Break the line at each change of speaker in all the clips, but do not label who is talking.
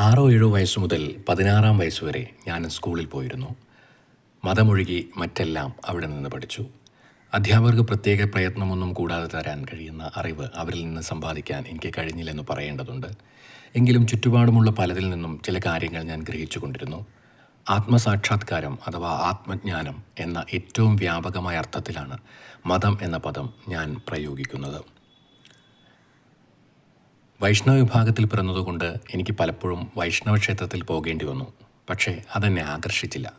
ആറോ ഏഴോ വയസ്സ് മുതൽ പതിനാറാം വയസ്സ് വരെ ഞാൻ സ്കൂളിൽ പോയിരുന്നു. മതമൊഴുകി മറ്റെല്ലാം അവിടെ നിന്ന് പഠിച്ചു. അധ്യാപകർക്ക് പ്രത്യേക പ്രയത്നമൊന്നും കൂടാതെ തരാൻ കഴിയുന്ന അറിവ് അവരിൽ നിന്ന് സമ്പാദിക്കാൻ എനിക്ക് കഴിഞ്ഞില്ലെന്ന് പറയേണ്ടതുണ്ട്. എങ്കിലും ചുറ്റുപാടുമുള്ള പലതിൽ നിന്നും ചില കാര്യങ്ങൾ ഞാൻ ഗ്രഹിച്ചു കൊണ്ടിരുന്നു. ആത്മസാക്ഷാത്കാരം അഥവാ ആത്മജ്ഞാനം എന്ന ഏറ്റവും വ്യാപകമായ അർത്ഥത്തിലാണ് മതം എന്ന പദം ഞാൻ പ്രയോഗിക്കുന്നത്. വൈഷ്ണവ വിഭാഗത്തിൽ പിറന്നതുകൊണ്ട് എനിക്ക് പലപ്പോഴും വൈഷ്ണവ ക്ഷേത്രത്തിൽ പോകേണ്ടി വന്നു. പക്ഷേ അതെന്നെ ആകർഷിച്ചില്ല.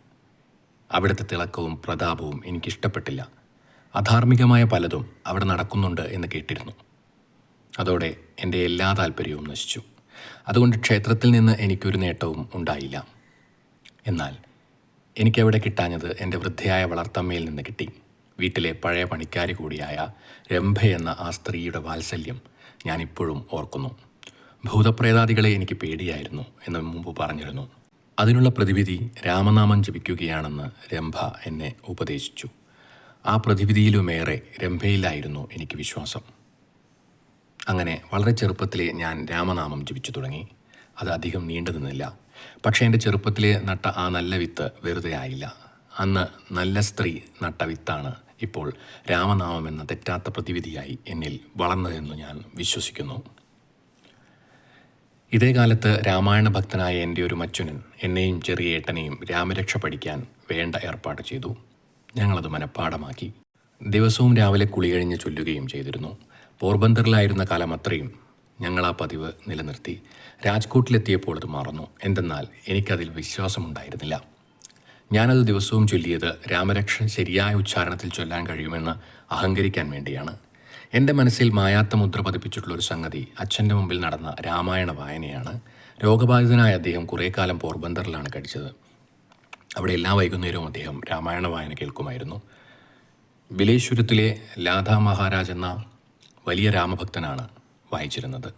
അവിടുത്തെ തിളക്കവും പ്രതാപവും എനിക്കിഷ്ടപ്പെട്ടില്ല. അധാർമികമായ പലതും അവിടെ നടക്കുന്നുണ്ട് എന്ന് കേട്ടിരുന്നു. അതോടെ എന്റെ എല്ലാ താല്പര്യവും നശിച്ചു. അതുകൊണ്ട് ക്ഷേത്രത്തിൽ നിന്ന് എനിക്കൊരു നേട്ടവും ഉണ്ടായില്ല. എന്നാൽ എനിക്കവിടെ കിട്ടാഞ്ഞത് എന്റെ വൃദ്ധയായ വളർത്തമ്മയിൽ നിന്ന് കിട്ടി. വീട്ടിലെ പഴയ പണിക്കാരി കൂടിയായ രംഭ എന്ന ആ സ്ത്രീയുടെ വാത്സല്യം ഞാനിപ്പോഴും ഓർക്കുന്നു. ഭൂതപ്രേതാദികളെ എനിക്ക് പേടിയായിരുന്നു എന്ന് മുമ്പ് പറഞ്ഞിരുന്നു. അതിനുള്ള പ്രതിവിധി രാമനാമം ജപിക്കുകയാണെന്ന് രംഭ എന്നെ ഉപദേശിച്ചു. ആ പ്രതിവിധിയിലുമേറെ രംഭയിലായിരുന്നു എനിക്ക് വിശ്വാസം. അങ്ങനെ വളരെ ചെറുപ്പത്തിലെ ഞാൻ രാമനാമം ജപിച്ചു തുടങ്ങി. അത് അധികം നീണ്ടു നിന്നില്ല. പക്ഷേ എന്റെ ചെറുപ്പത്തിലെ നട്ട ആ നല്ല വിത്ത് വെറുതെ ആയില്ല. അന്ന് നല്ല സ്ത്രീ നട്ട വിത്താണ് ഇപ്പോൾ രാമനാമം എന്ന തെറ്റാത്ത പ്രതിവിധിയായി എന്നിൽ വളർന്നതെന്ന് ഞാൻ വിശ്വസിക്കുന്നു. ഇതേ കാലത്ത് രാമായണ ഭക്തനായ എന്റെ ഒരു മച്ചുനൻ എന്നെയും ചെറിയ ഏട്ടനെയും രാമരക്ഷ പഠിക്കാൻ വേണ്ട ഏർപ്പാട് ചെയ്തു. ഞങ്ങളത് മനഃപ്പാടമാക്കി ദിവസവും രാവിലെ കുളി കഴിഞ്ഞ് ചൊല്ലുകയും ചെയ്തിരുന്നു. പോർബന്തറിലായിരുന്ന കാലം അത്രയും ഞങ്ങൾ ആ പതിവ് നിലനിർത്തി. രാജ്കോട്ടിലെത്തിയപ്പോൾ അത് മറന്നു. എന്തെന്നാൽ എനിക്കതിൽ വിശ്വാസമുണ്ടായിരുന്നില്ല. ഞാനത് ദിവസവും ചൊല്ലിയത് രാമരക്ഷ ശരിയായ ഉച്ചാരണത്തിൽ ചൊല്ലാൻ കഴിയുമെന്ന് അഹങ്കരിക്കാൻ വേണ്ടിയാണ്. എന്റെ മനസ്സിൽ മായാത്ത മുദ്ര പതിപ്പിച്ചിട്ടുള്ള ഒരു സംഗതി അച്ഛന്റെ മുമ്പിൽ നടന്ന രാമായണ വായനയാണ്. രോഗബാധിതനായ അദ്ദേഹം കുറേ കാലം പോർബന്തറിലാണ് കഴിച്ചത്. അവിടെ എല്ലാ വൈകുന്നേരവും അദ്ദേഹം രാമായണ വായന കേൾക്കുമായിരുന്നു. ബിലേശ്വരത്തിലെ ലാധാ മഹാരാജ് എന്ന വലിയ രാമഭക്തനാണ് വായിച്ചിരുന്നത്.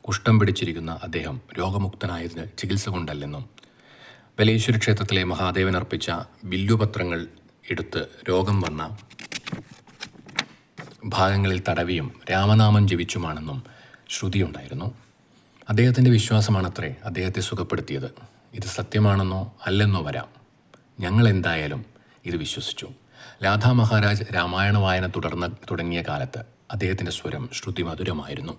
കുഷ്ഠം പിടിച്ചിരിക്കുന്ന അദ്ദേഹം രോഗമുക്തനായത് ചികിത്സ കൊണ്ടല്ലെന്നും ബലേശ്വര ക്ഷേത്രത്തിലെ മഹാദേവൻ അർപ്പിച്ച ബില്ലുപത്രങ്ങൾ എടുത്ത് രോഗം വന്ന ഭാഗങ്ങളിൽ തടവിയും രാമനാമം ജപിച്ചുമാണെന്നും ശ്രുതിയുണ്ടായിരുന്നു. അദ്ദേഹത്തിന്റെ വിശ്വാസമാണത്രേ അദ്ദേഹത്തെ സുഖപ്പെടുത്തിയത്. ഇത് സത്യമാണെന്നോ അല്ലെന്നോ വരാം. ഞങ്ങൾ എന്തായാലും ഇത് വിശ്വസിച്ചു. രാധാ മഹാരാജ് രാമായണ വായന തുടർന്ന് തുടങ്ങിയ കാലത്ത് അദ്ദേഹത്തിന്റെ സ്വരം ശ്രുതി മധുരമായിരുന്നു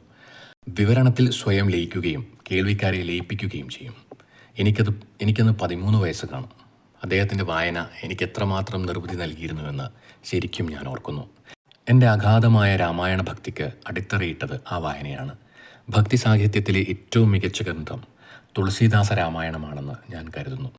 വിവരണത്തിൽ സ്വയം ലയിക്കുകയും കേൾവിക്കാരെ ലയിപ്പിക്കുകയും ചെയ്യും. എനിക്കത് എനിക്കന്ന് പതിമൂന്ന് വയസ്സ് കാണും. അദ്ദേഹത്തിന്റെ വായന എനിക്ക് എത്രമാത്രം നിർവൃതി നൽകിയിരുന്നുവെന്ന് ശരിക്കും ഞാൻ ഓർക്കുന്നു. എന്റെ അഗാധമായ രാമായണ ഭക്തിക്ക് അടിത്തറയിട്ടത് ആ വായനയാണ്. ഭക്തി സാഹിത്യത്തിലെ ഏറ്റവും മികച്ച ഗ്രന്ഥം തുളസീദാസ രാമായണമാണെന്ന് ഞാൻ കരുതുന്നു.